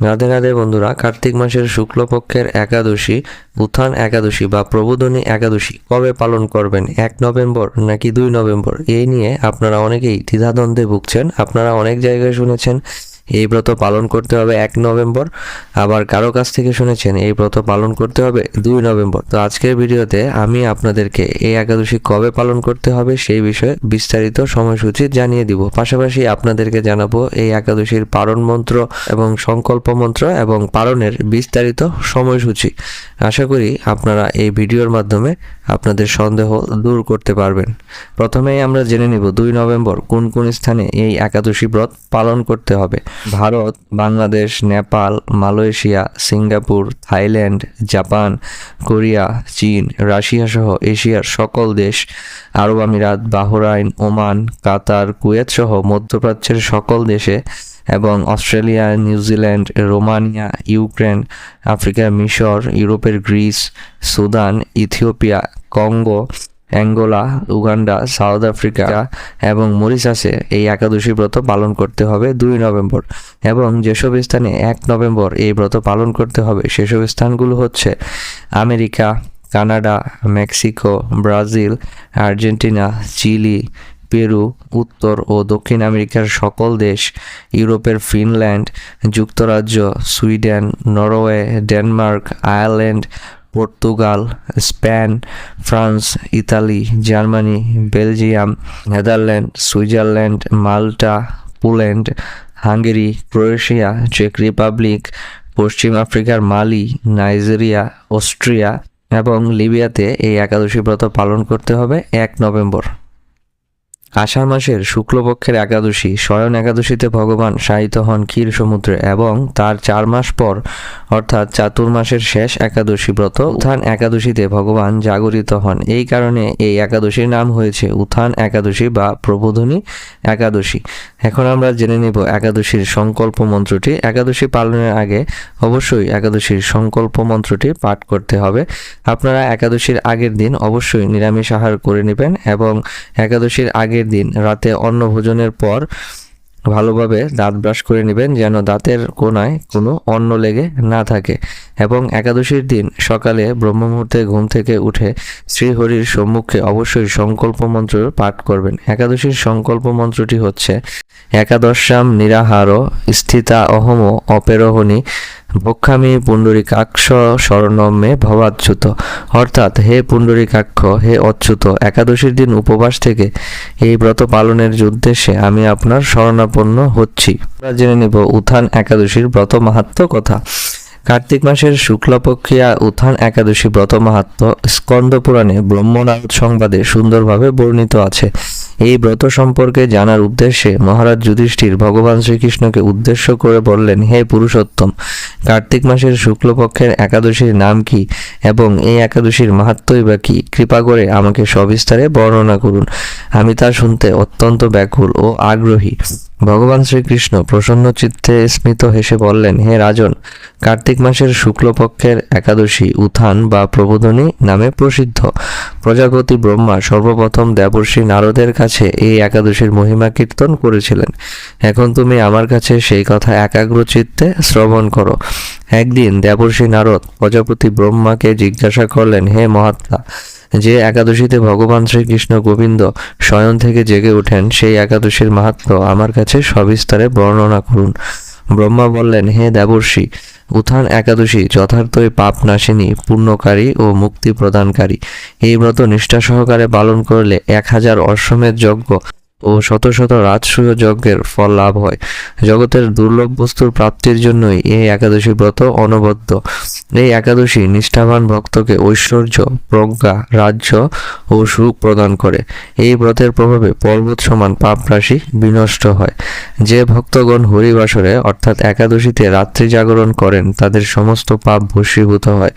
রাধে রাধে বন্ধুরা, কার্তিক মাসের শুক্লপক্ষের একাদশী উত্থান একাদশী বা প্রবোধনী একাদশী কবে পালন করবেন? এক নভেম্বর নাকি দুই নভেম্বর? এই নিয়ে আপনারা অনেকেই দ্বিধাদ্বন্দ্বে ভুগছেন, আপনারা অনেক জায়গায় শুনেছেন এই ব্রত পালন করতে হবে এক নভেম্বর। আবার কারও কাছ থেকে শুনেছেন, এই ব্রত পালন করতে হবে দুই নভেম্বর। তো আজকের ভিডিওতে আমি আপনাদেরকে এই একাদশী কবে পালন করতে হবে সেই বিষয়ে বিস্তারিত সময়সূচি জানিয়ে দিব। পাশাপাশি আপনাদেরকে জানাব এই একাদশীর পালন মন্ত্র এবং সংকল্প মন্ত্র এবং পালনের বিস্তারিত সময়সূচি। আশা করি আপনারা এই ভিডিওর মাধ্যমে আপনাদের সন্দেহ দূর করতে পারবেন। প্রথমেই আমরা জেনে নিব দুই নভেম্বর কোন কোন স্থানে এই একাদশী ব্রত পালন করতে হবে। Bharat, Bangladesh, Nepal, Malaysia, Singapore, Thailand, Japan, Korea, চীন, রাশিয়া সহ এশিয়ার সকল দেশ, আরব আমিরাত, বাহরাইন, ওমান, কাতার, কুয়েত সহ মধ্যপ্রাচ্যের সকল দেশে এবং Australia, New Zealand, Romania, Ukraine, Africa, মিশর, ইউরোপের Greece, Sudan, Ethiopia, Congo Angola, Uganda, South Africa এবং মরিশাসে এই একাদশী ব্রত পালন করতে হবে দুই নভেম্বর। এবং যেসব স্থানে এক নভেম্বর এই ব্রত পালন করতে হবে, সেসব স্থানগুলো হচ্ছে America, Canada, Mexico, Brazil, Argentina, Chile, Peru, উত্তর ও দক্ষিণ আমেরিকার সকল দেশ, ইউরোপের ফিনল্যান্ড, যুক্তরাজ্য, Sweden, Norway, Denmark, Ireland Portugal Spain France Italy Germany Belgium Netherland Switzerland Malta Poland Hungary Croatia check Republic পশ্চিম আফ্রিকার মালি, নাইজেরিয়া, অস্ট্রিয়া এবং লিবিয়াতে এই একাদশী ব্রত পালন করতে হবে এক নভেম্বর। আষাঢ় মাসের শুক্লপক্ষের একাদশী শয়ন একাদশীতে ভগবান শায়িত হন ক্ষীর সমুদ্রে এবং তার চার মাস পর, অর্থাৎ চাতুর্মাসের শেষ একাদশী ব্রত, উত্থান একাদশীতে ভগবান জাগরিত হন। এই কারণে এই একাদশীর নাম হয়েছে উত্থান একাদশী বা প্রবোধনী একাদশী। এখন আমরা জেনে নিব একাদশীর সংকল্প মন্ত্রটি। একাদশী পালনের আগে অবশ্যই একাদশীর সংকল্প মন্ত্রটি পাঠ করতে হবে। আপনারা একাদশীর আগের দিন অবশ্যই নিরামিষ আহার করে নেবেন এবং একাদশীর আগের দিন, রাতে অন্ন ভোজনের পর ভালোভাবে দাঁত ব্রাশ করে নেবেন যেন দাঁতের কোনায় কোনো অন্ন লেগে না থাকে। এবং একাদশীর দিন সকালে ব্রহ্ম মুহূর্তে ঘুম থেকে উঠে শ্রীহরির সম্মুখে অবশ্যই সংকল্প মন্ত্র পাঠ করবেন। একাদশীর সংকল্প মন্ত্রটি হচ্ছে, একাদশাম নিরাহার স্থিতা অহম অপেরহণী ভক্ষামি পুণ্ডরিকাক্ষ স্বর্ণমে ভবাচ্যুত। অর্থাৎ, হে পুণ্ডরিকাক্ষ, হে অচ্যুত, একাদশীর দিন উপবাস থেকে এই ব্রত পালনের উদ্দেশ্যে আমি আপনার শরণাপন্ন হচ্ছি। আমরা জেনে নেব উত্থান একাদশীর ব্রত মাহাত্ম কথা। কার্তিক মাসের শুক্লপক্ষিয়া উত্থান একাদশী ব্রত মাহাত্ম স্কন্দ পুরাণে ব্রহ্মনারদ সংবাদে সুন্দরভাবে বর্ণিত আছে। এই ব্রত সম্পর্কে জানার উদ্দেশ্যে মহারাজ যুধিষ্ঠির ভগবান শ্রীকৃষ্ণকে উদ্দেশ্য করে বললেন, হে পুরুষোত্তম, কার্তিক মাসের শুক্লপক্ষের একাদশীর নাম কি এবং এই একাদশীর মাহাত্মই বা কি? কৃপা করে আমাকে সবিস্তারে বর্ণনা করুন। আমি তা শুনতে অত্যন্ত ব্যাকুল ও আগ্রহী। ভগবান শ্রীকৃষ্ণ প্রসন্ন চিত্তে স্মিত হেসে বললেন, হে রাজন, কার্তিক মাসের শুক্লপক্ষের একাদশী উত্থান বা প্রবোধনী নামে প্রসিদ্ধ। প্রজাপতি ব্রহ্মা সর্বপ্রথম দেবর্ষী নারদের কাছে এই একাদশীর মহিমা কীর্তন করেছিলেন। এখন তুমি আমার কাছে সেই কথা একাগ্র চিত্তে শ্রবণ করো। একদিন দেবর্ষী নারদ প্রজাপতি ব্রহ্মাকে জিজ্ঞাসা করলেন, হে মহাত্মা যে একাদশীতে ভগবান শ্রীকৃষ্ণ গোবিন্দ শয়ন থেকে জেগে ওঠেন, সেই একাদশীর মাহাত্ম আমার কাছে সবিস্তারে বর্ণনা করুন। ব্রহ্মা বললেন, হে দেবর্ষি, উত্থান একাদশী যথার্থই পাপ নাশিনী পূর্ণকারী ও মুক্তি প্রদানকারী। এই ব্রত নিষ্ঠা সহকারে পালন করলে এক হাজার অশ্বমেধ যজ্ঞ ও শত শত রাজসূয় যজ্ঞের ফল লাভ হয়। জগতের দুর্লভ বস্তুর প্রাপ্তির জন্যই এই একাদশী ব্রত অনবদ্য। এই একাদশী নিষ্ঠাবান ভক্তকে ঐশ্বর্য, প্রজ্ঞা, রাজ্য ও সুখ প্রদান করে। এই ব্রতের প্রভাবে পর্বত সমান পাপ রাশি বিনষ্ট হয়। যে ভক্তগণ হরিবাসরে, অর্থাৎ একাদশীতে রাত্রি জাগরণ করেন, তাদের সমস্ত পাপ ভস্মীভূত হয়।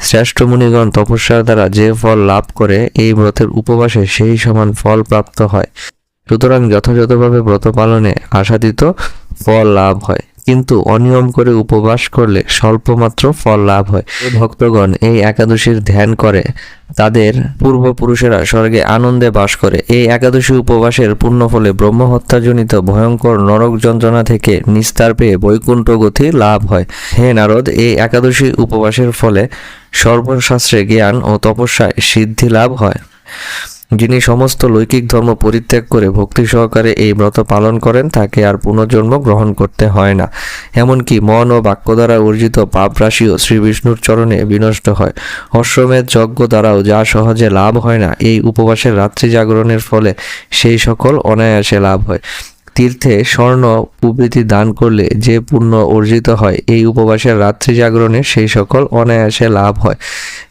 শ্রেষ্ঠ মুনিগণ তপস্যার দ্বারা যে ফল লাভ করে, এই ব্রতের উপবাসে সেই সমান ফল প্রাপ্ত হয়। সুতরাং যথাযথভাবে ব্রত পালনে আশাদিত ফল লাভ হয়। কিন্তু অনিয়ম করে উপবাস করলে স্বল্পমাত্র ফল লাভ হয়। যে ভক্তগণ এই একাদশীর ধ্যান করে, তাদের পূর্বপুরুষেরা স্বর্গে আনন্দে বাস করে। এই একাদশী উপবাসের পূর্ণ ফলে ব্রহ্মহত্যাজনিত ভয়ঙ্কর নরক যন্ত্রণা থেকে নিস্তার পেয়ে বৈকুণ্ঠ গতি লাভ হয়। হে নারদ, এই একাদশী উপবাসের ফলে সর্বশাস্ত্রে জ্ঞান ও তপস্যায় সিদ্ধি লাভ হয়। যিনি সমস্ত লৈকিক ধর্ম পরিত্যাগ করে ভক্তি সহকারে এই ব্রত পালন করেন, তাকে আর পুনর্জন্ম গ্রহণ করতে হয় না। এমনকি মন ও বাক্য দ্বারা অর্জিত পাপ রাশিও শ্রী বিষ্ণুর চরণে বিনষ্ট হয়। অশ্বমেধ যজ্ঞ দ্বারাও যা সহজে লাভ হয় না, এই উপবাসের রাত্রি জাগরণের ফলে সেই সকল অনায়াসে লাভ হয়। তীর্থে স্বর্ণ প্রভৃতি দান করলে যে পুণ্য অর্জিত হয়, এই উপবাসের রাত্রি জাগরণে সেই সকল অনায়াসে লাভ হয়।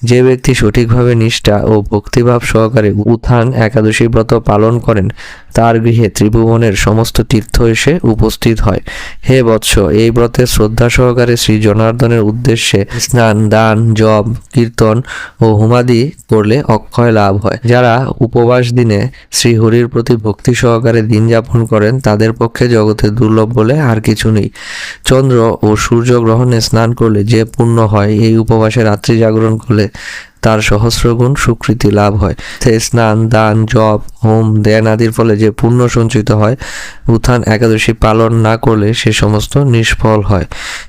যে ব্যক্তি সঠিকভাবে নিষ্ঠা ও ভক্তিভাব সহকারে উত্থান একাদশী ব্রত পালন করেন তার গৃহে ত্রিভুবনের সমস্ত তীর্থ এসে উপস্থিত হয়। হে বৎস, এই ব্রতে শ্রদ্ধা সহকারে শ্রী জনার্দনের উদ্দেশ্যে স্নান, দান, জপ, কীর্তন ও হুমাদি করলে অক্ষয় লাভ হয়। যারা উপবাস দিনে শ্রী হরির প্রতি ভক্তি সহকারে দিন যাপন করেন, তাদের পক্ষে জগতে দুর্লভ বলে আর কিছু নেই। চন্দ্র ও সূর্য গ্রহণে স্নান করলে যে পুণ্য হয়, এই উপবাসে রাত্রি জাগরণ করলে তার সহস্রগুণ স্বীকৃতি লাভ হয়। স্নান, দান, জপ, হোম, ধ্যান আদির ফলে যে পুণ্য সঞ্চিত হয়, উত্থান একাদশী পালন না করলে সে সমস্ত নিষ্ফল হয়।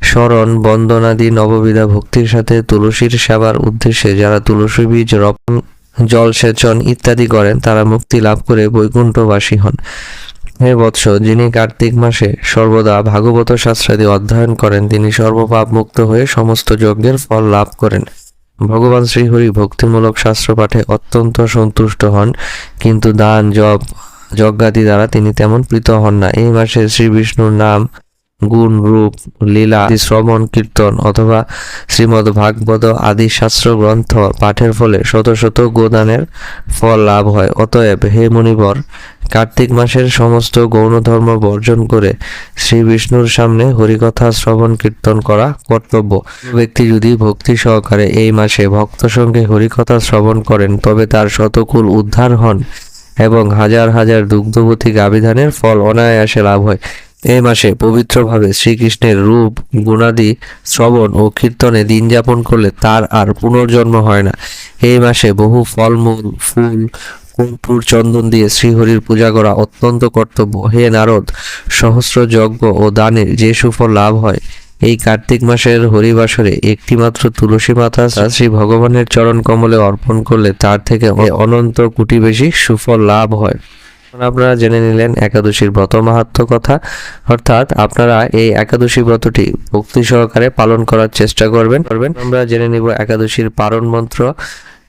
স্মরণ বন্দনাদি নববিধা ভক্তির সাথে তুলসীর সেবার উদ্দেশ্যে যারা তুলসী বীজ রপণ জলসেচন ইত্যাদি করেন, তারা মুক্তি লাভ করে বৈকুণ্ঠবাসী হন। হে বৎস, যিনি কার্তিক মাসে সর্বদা ভাগবত শাস্ত্রাদি অধ্যয়ন করেন, তিনি সর্বপাপ মুক্ত হয়ে সমস্ত যজ্ঞের ফল লাভ করেন। ভগবান শ্রীহরি ভক্তিমূলক শাস্ত্র পাঠে অত্যন্ত সন্তুষ্ট হন, কিন্তু দান, জপ, যজ্ঞাদি দ্বারা তিনি তেমন প্রীত হন না। এই মাসে শ্রী বিষ্ণুর নাম গুণ, রূপ, লীলা শ্রবণ, কীর্তন অথবা শ্রীমদ্ ভাগবত আদি শাস্ত্র গ্রন্থ পাঠের ফলে শত শত গোদানের ফল লাভ হয়। অতএব হে মুনিবর, কার্তিক মাসের সমস্ত গৌণ ধর্ম বর্জন করে শ্রী বিষ্ণুর সামনে হরিকথা, শ্রবণ, কীর্তন করা কর্তব্য। ব্যক্তি যদি ভক্তি সহকারে এই মাসে ভক্ত সঙ্গে হরিকথা, শ্রবণ করেন, তবে তার শতকুল উদ্ধার হন এবং হাজার হাজার দুগ্ধবতী গাবিধানের ফল অনায়াসে লাভ হয়। এই মাসে পবিত্রভাবে শ্রীকৃষ্ণের রূপ, গুণাদি, শ্রবণ ও কীর্তনে দিন যাপন করলে তার আর পুনর্জন্ম হয় না। এই মাসে বহু ফলমূল, ফুল, কর্পূর, চন্দন দিয়ে শ্রীহরির পূজা করা অত্যন্ত কর্তব্য। হে নারদ, সহস্র যজ্ঞ ও দানের যে সুফল লাভ হয়, এই কার্তিক মাসের হরিবাসরে একটিমাত্র তুলসী মাতা শ্রী ভগবানের চরণ কমলে অর্পণ করলে তার থেকে অনন্ত কোটি বেশি সুফল লাভ হয়। আপনারা জেনে নিলেন একাদশীর ব্রত মাহাত্ম কথা। অর্থাৎ আপনারা এই একাদশী ব্রতটি ভক্তি সহকারে পালন করার চেষ্টা করবেন। করবেন। আমরা জেনে নিব একাদশীর পারণ মন্ত্র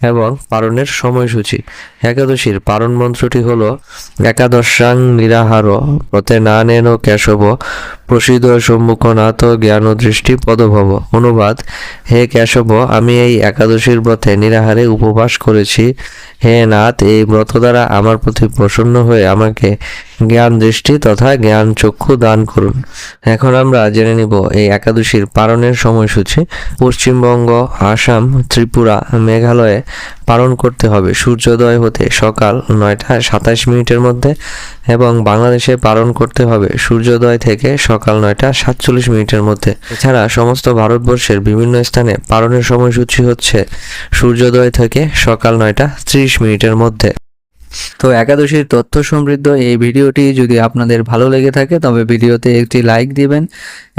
এবং পারণের সময়সূচি। একাদশীর পারণ মন্ত্রটি হল, একাদশাং নিরাহার প্রতে না নেন কেশব প্রসিদ সম্মুখনাথ জ্ঞান দৃষ্টি পদভব। অনুবাদ, হে কেশব, আমি এই একাদশীর ব্রতে নিরাহারে উপবাস করেছি। হে নাথ, এই ব্রত দ্বারা আমার প্রতি প্রসন্ন হয়ে আমাকে জ্ঞান দৃষ্টি তথা জ্ঞান চক্ষু দান করুন। এখন আমরা জেনে নিব এই একাদশীর পালনের সময়সূচি। পশ্চিমবঙ্গ, আসাম, ত্রিপুরা, মেঘালয়ে পালন করতে হবে। সূর্যোদয় হতে সকাল নয়টা সাতাশ মিনিটের মধ্যে এবং বাংলাদেশে পালন করতে হবে। সূর্যোদয় থেকে সকাল নয়টা সাতচল্লিশ মিনিটের মধ্যে। এছাড়া সমস্ত ভারতবর্ষের বিভিন্ন স্থানে পালনের সময়সূচি হচ্ছে সূর্যোদয় থেকে সকাল নয়টা ত্রিশ মিনিটের মধ্যে। তো একাদশীর তথ্য সমৃদ্ধ এই ভিডিওটি যদি আপনাদের ভালো লেগে থাকে, তবে ভিডিওতে একটি লাইক দিবেন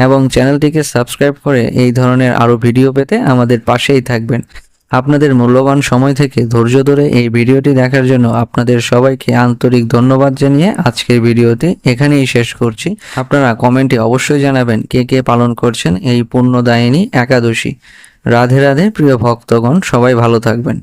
এবং চ্যানেলটিকে সাবস্ক্রাইব করে এই ধরনের আরও ভিডিও পেতে আমাদের পাশেই থাকবেন। আপনাদের মূল্যবান সময় থেকে ধৈর্য ধরে এই ভিডিওটি দেখার জন্য আপনাদের সবাইকে আন্তরিক ধন্যবাদ জানিয়ে আজকের ভিডিওটি এখানেই শেষ করছি। আপনারা কমেন্টে অবশ্যই জানাবেন কে কে পালন করছেন এই পূর্ণদায়িনী একাদশী। রাধে রাধে, প্রিয় ভক্তগণ, সবাই ভালো থাকবেন।